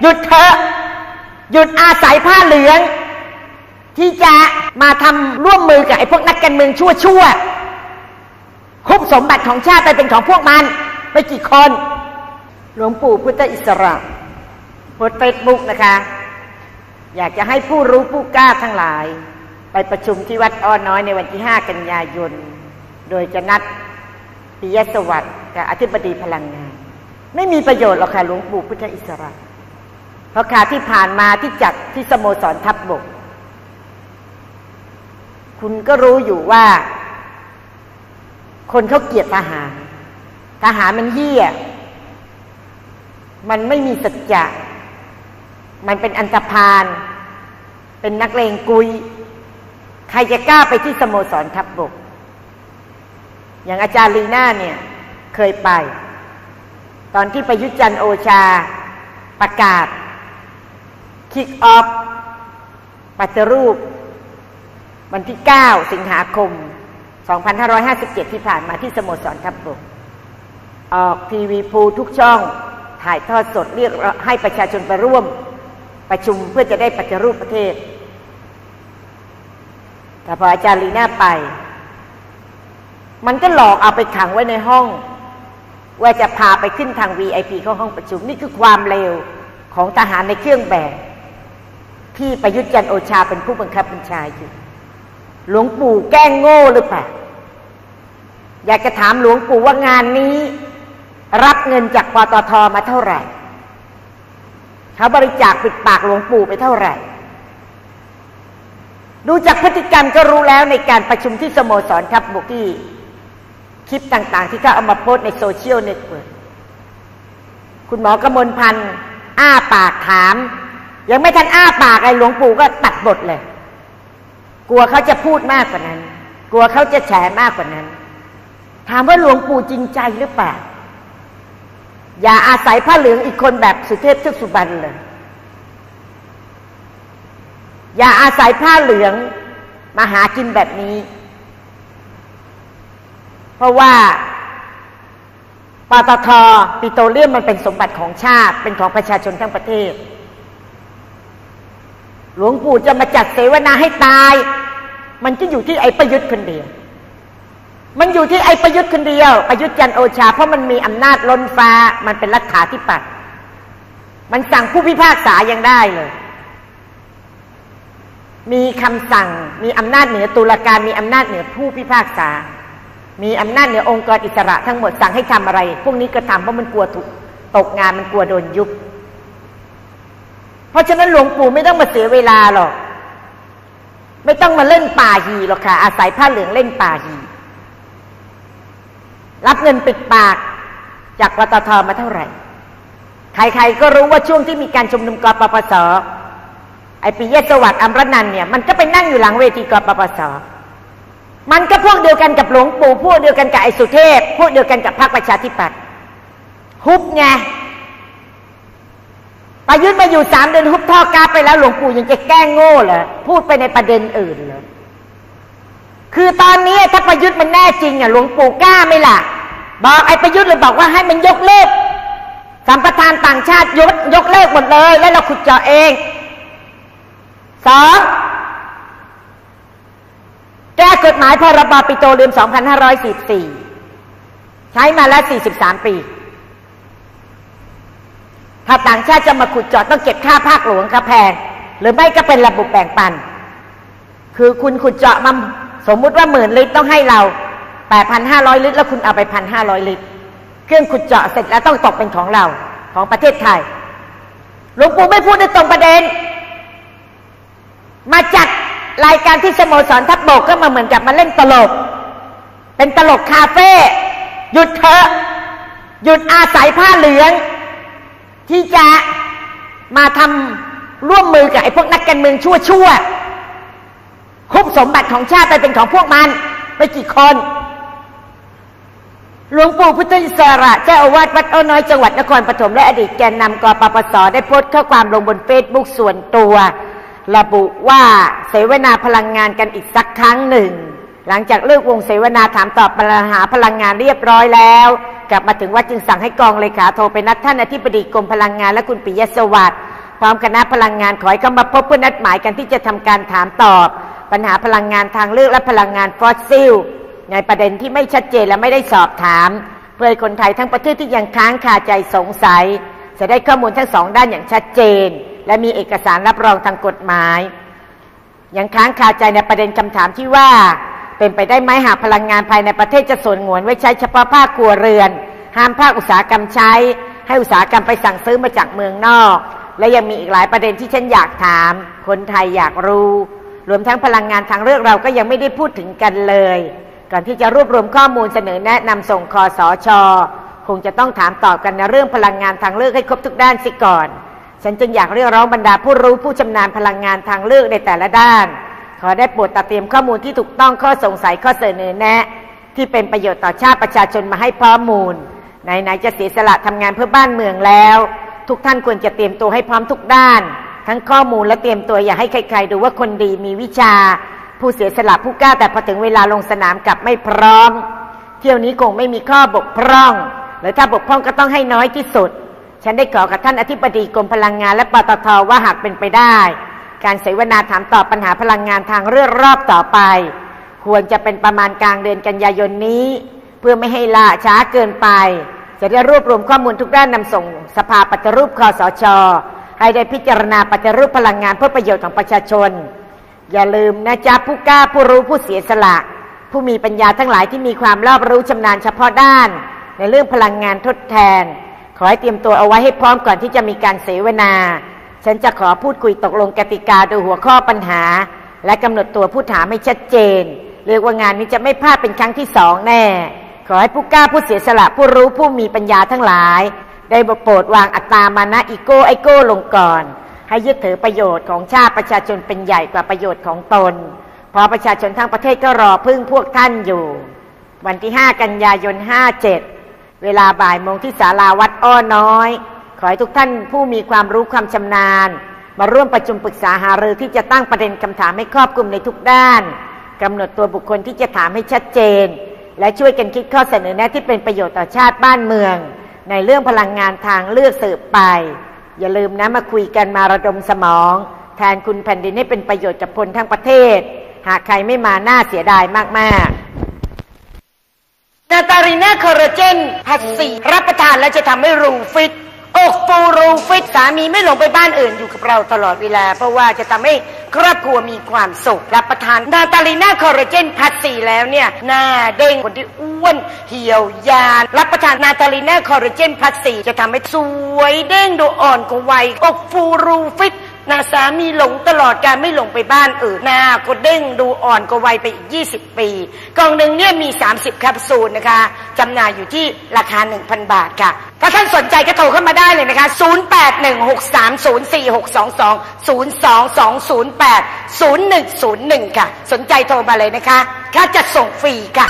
หยุดเถอะหยุดอาศัยผ้าเหลือง ที่จะมาทำร่วมมือกับไอ้พวกนักการเมืองชั่วชั่วคุบสมบัติของชาติไปเป็นของพวกมันไปกี่คน หลวงปู่พุทธอิสระโพสเฟซบุ๊กนะคะ อยากจะให้ผู้รู้ผู้กล้าทั้งหลาย ไปประชุมที่วัดอ้อน้อยในวันที่ห้ากันยายน โดยจะนัดปิยสวัสดิ์กับอธิบดีพลังงาน ไม่มีประโยชน์หรอกค่ะหลวงปู่พุทธอิสระ เพราะขาที่ผ่านมาที่จัดที่สโมสรทัพบบก คุณก็รู้อยู่ว่า คนเขาเกลียดทหาร ทหารมันเหี้ย มันไม่มีสัจจะ มันเป็นอันธพาลเป็นนักเลงกุย ใครจะกล้าไปที่สโมสรทัพบบก อย่างอาจารย์ลีน่าเนี่ย เคยไป ตอนที่ประยุทธ์จันโอชาประกาศ คิกออฟปฏิรูป วันที่ 9 สิงหาคม 2557 ที่ผ่านมาที่สโมสรทัพบบกออกทีวีพูทุกช่องถ่ายทอดสดเรียกให้ประชาชนไปร่วม ประชุมเพื่อจะได้ปฏิรูปประเทศ แต่พออาจารย์ลีน่าไป มันก็หลอกเอาไปขังไว้ในห้อง ว่าจะพาไปขึ้นทาง VIP เข้าห้องประชุม นี่คือความเลวของทหารในเครื่องแบบ ที่ประยุทธ์จันโอชาเป็นผู้บังคับบัญชาอยู่ หลวงปู่แกล้งโง่หรือเปล่า อยากจะถามหลวงปู่ว่างานนี้ รับเงินจากปตทมาเท่าไหร่ เขาบริจาคปิดปากหลวงปู่ไปเท่าไหร่ ดูจากพฤติกรรมก็รู้แล้วในการประชุมที่สโมสรทัพบกที่คลิปต่างๆ ที่เขาเอามาโพสในโซเชียลเน็ตเวิร์กคุณหมอกมลพันธ์อ้าปากถาม ยังไม่ทันอ้าปากไอ้หลวงปู่ก็ตัดบทเลย กลัวเขาจะพูดมากกว่านั้น กลัวเขาจะแฉมากกว่านั้น ถามว่าหลวงปู่จริงใจหรือเปล่า อย่าอาศัยผ้าเหลืองอีกคนแบบสุเทพทึกสุบรรณเลย อย่าอาศัยผ้าเหลืองมาหากินแบบนี้ เพราะว่าปตทปิโตรเลียมมันเป็นสมบัติของชาติ เป็นของประชาชนทั้งประเทศ หลวงปู่จะมาจัดเสวนาให้ตาย มันจะอยู่ที่ไอ้ประยุทธ์คนเดียว มันอยู่ที่ไอ้ประยุทธ์คนเดียว ประยุทธ์จันโอชา เพราะมันมีอำนาจล้นฟ้า มันเป็นรัฐาธิปัตย์มันสั่งผู้พิพากษายังได้เลย มีคำสั่ง มีอำนาจเหนือตุลาการ มีอำนาจเหนือผู้พิพากษา มีอำนาจเหนือองค์กรอิสระทั้งหมดสั่งให้ทำอะไร พวกนี้ก็ทำเพราะมันกลัวถูกตกงาน มันกลัวโดนยุบ เพราะฉะนั้นหลวงปู่ไม่ต้องมาเสียเวลาหรอก ไม่ต้องมาเล่นป่าหีหรอกค่ะ อาศัยผ้าเหลืองเล่นป่าหี รับเงินปิดปากจากปตทมาเท่าไหร่ ใครๆก็รู้ว่าช่วงที่มีการชุมนุมกปปสไอปิยสวัสดิ์อัมรนันเนี่ยมันก็ไปนั่งอยู่หลังเวทีกปปส มันก็พวกเดียวกันกับหลวงปู่พวกเดียวกันกับไอสุเทพพวกเดียวกันกับพรรคประชาธิปัตย์ฮุบไง ประยุทธ์มาอยู่สามเดือนฮุบท่อกาไปแล้วหลวงปู่ยังจะแกล้งโง่เหรอพูดไปในประเด็นอื่นเลยคือตอนนี้ถ้าประยุทธ์มันแน่จริงอะหลวงปู่กล้าไหมล่ะ บอกไอ้ประยุทธ์เลยบอกว่าให้มันยกเลิกสัมปทานต่างชาติยกยกเลิกหมดเลย แล้วเราขุดเจาะเองสองแก้กฎหมายพรบปิโตรเลียม 2544 ใช้มาแล้ว 43 ปี ถ้าต่างชาติจะมาขุดเจาะต้องเก็บค่าภาคหลวงค่าแพง หรือไม่ก็เป็นระบบแบ่งปัน คือคุณขุดเจาะมาสมมุติว่าหมื่นลิตรต้องให้เรา8,500ลิตรแล้วคุณเอาไป1,500ลิตร เครื่องขุดเจาะเสร็จแล้วต้องตกเป็นของเราของประเทศไทยหลวงปู่ไม่พูดในตรงประเด็น มาจัดรายการที่สโมสรทัพบกก็มาเหมือนกับมาเล่นตลก เป็นตลกคาเฟ่หยุดเถอะหยุดอาศัยผ้าเหลือง ที่จะมาทำร่วมมือกับไอ้พวกนักการเมืองชั่วชั่วคุบสมบัติของชาติไปเป็นของพวกมันไปกี่คนหลวงปู่พุทธอิสระเจ้าอาวาสวัดอ้อน้อยจังหวัดนครปฐมและอดีตแกนนำกปปสได้โพสต์ข้อความลงบนเฟซบุ๊กส่วนตัว ระบุว่าเสวนาพลังงานกันอีกสักครั้งหนึ่ง หลังจากเลิกวงเสวนาถามตอบปัญหาพลังงานเรียบร้อยแล้ว กลับมาถึงวัดจึงสั่งให้กองเลขาโทรไปนัดท่านอธิบดีกรมพลังงานและคุณปิยสวัสดิ์พร้อมคณะพลังงานขอให้เข้ามาพบเพื่อนัดหมายกันที่จะทำการถามตอบ ปัญหาพลังงานทางเลือกและพลังงานฟอสซิล ในประเด็นที่ไม่ชัดเจนและไม่ได้สอบถาม เพื่อคนไทยทั้งประเทศที่ยังค้างคาใจสงสัย จะได้ข้อมูลทั้งสองด้านอย่างชัดเจน และมีเอกสารรับรองทางกฎหมาย ยังค้างคาใจในประเด็นคำถามที่ว่า เป็นไปได้ไหมหากพลังงานภายในประเทศจะส่วนงวนไว้ใช้เฉพาะภาคครัวเรือน ห้ามภาคอุตสาหกรรมใช้ ให้อุตสาหกรรมไปสั่งซื้อมาจากเมืองนอก และยังมีอีกหลายประเด็นที่ฉันอยากถาม คนไทยอยากรู้ รวมทั้งพลังงานทางเลือกเราก็ยังไม่ได้พูดถึงกันเลย ก่อนที่จะรวบรวมข้อมูลเสนอแนะนำส่งคอสอชอคงจะต้องถามตอบกันในเรื่องพลังงานทางเลือกให้ครบทุกด้านสิก่อน ฉันจึงอยากเรียกร้องบรรดาผู้รู้ผู้ชำนาญพลังงานทางเลือกในแต่ละด้าน ขอได้โปรดตัดเตรียมข้อมูลที่ถูกต้องข้อสงสัยข้อเสนอแนะ ที่เป็นประโยชน์ต่อชาติประชาชนมาให้ข้อมูลไหนๆจะเสียสละทำงานเพื่อบ้านเมืองแล้ว ทุกท่านควรจะเตรียมตัวให้พร้อมทุกด้าน ทั้งข้อมูลและเตรียมตัวอย่าให้ใครๆดูว่าคนดีมีวิชา ผู้เสียสละผู้กล้าแต่พอถึงเวลาลงสนามกลับไม่พร้อม เที่ยวนี้คงไม่มีข้อบกพร่อง หรือถ้าบกพร่องก็ต้องให้น้อยที่สุด ฉันได้ขอกับท่านอธิบดีกรมพลังงานและปตทว่าหากเป็นไปได้ การเสวนาถามตอบปัญหาพลังงานทางเลือกรอบต่อไป ควรจะเป็นประมาณกลางเดือนกันยายนนี้ เพื่อไม่ให้ล่าช้าเกินไป จะได้รวบรวมข้อมูลทุกด้านนำส่งสภาปฏิรูปคอสชให้ได้พิจารณาปฏิรูปพลังงานเพื่อประโยชน์ของประชาชน อย่าลืมนะจ๊ะผู้กล้าผู้รู้ผู้เสียสละ ผู้มีปัญญาทั้งหลายที่มีความรอบรู้ชำนาญเฉพาะด้าน ในเรื่องพลังงานทดแทน ขอให้เตรียมตัวเอาไว้ให้พร้อมก่อนที่จะมีการเสวนา ฉันจะขอพูดคุยตกลงกติกาโดยหัวข้อปัญหา และกำหนดตัวผู้ถามให้ชัดเจน เรียกว่างานนี้จะไม่พลาดเป็นครั้งที่สองแน่ ขอให้ผู้กล้าผู้เสียสละผู้รู้ผู้มีปัญญาทั้งหลาย ได้โปรดวางอัตตามานะอีโก้ไอโก้ลงก่อน ให้ยึดถือประโยชน์ของชาติประชาชนเป็นใหญ่กว่าประโยชน์ของตน เพราะประชาชนทั้งประเทศก็รอพึ่งพวกท่านอยู่ วันที่ 5 กันยายน 57 เวลาบ่ายโมงที่ศาลาวัดอ้อน้อย ขอให้ทุกท่านผู้มีความรู้ความชำนาญ มาร่วมประชุมปรึกษาหารือที่จะตั้งประเด็นคำถามให้ครอบคลุมในทุกด้านกำหนดตัวบุคคลที่จะถามให้ชัดเจน และช่วยกันคิดข้อเสนอแนะที่เป็นประโยชน์ต่อชาติบ้านเมือง ในเรื่องพลังงานทางเลือกสืบไป อย่าลืมนะมาคุยกันมาระดมสมอง แทนคุณแผ่นดินให้เป็นประโยชน์กับคนทั้งประเทศ หากใครไม่มาน่าเสียดายมากๆนาตาลีนาคอร์เจนผัดสีรับประทานแล้วจะทำให้รูฟิต อกฟูรูฟิตสามีไม่หลงไปบ้านอื่นอยู่กับเราตลอดเวลา เพราะว่าจะทำให้ครอบครัวมีความสุขรับประทานนาตาลีน่าคอร์เจนพัดสีแล้วเนี่ย หน้าเด้งคนที่อ้วนเหี่ยวยาน รับประทานนาตาลีน่าคอร์เจนพัดสีจะทำให้สวยเด้งดูอ่อนกว่าวัยอกฟูรูฟิต นาสามีหลงตลอดการไม่หลงไปบ้านอื่นหน้าก็เด้งดูอ่อนกว่าวัยไปอีก 20 ปี กล่องหนึ่งเนี่ยมี 30แคปซูลนะคะจำหน่ายอยู่ที่ราคา 1,000 บาทค่ะ ถ้าท่านสนใจก็โทรเข้ามาได้เลยนะคะ 0816304622 022080101 ค่ะ สนใจโทรมาเลยนะคะ ค่าจัดส่งฟรีค่ะ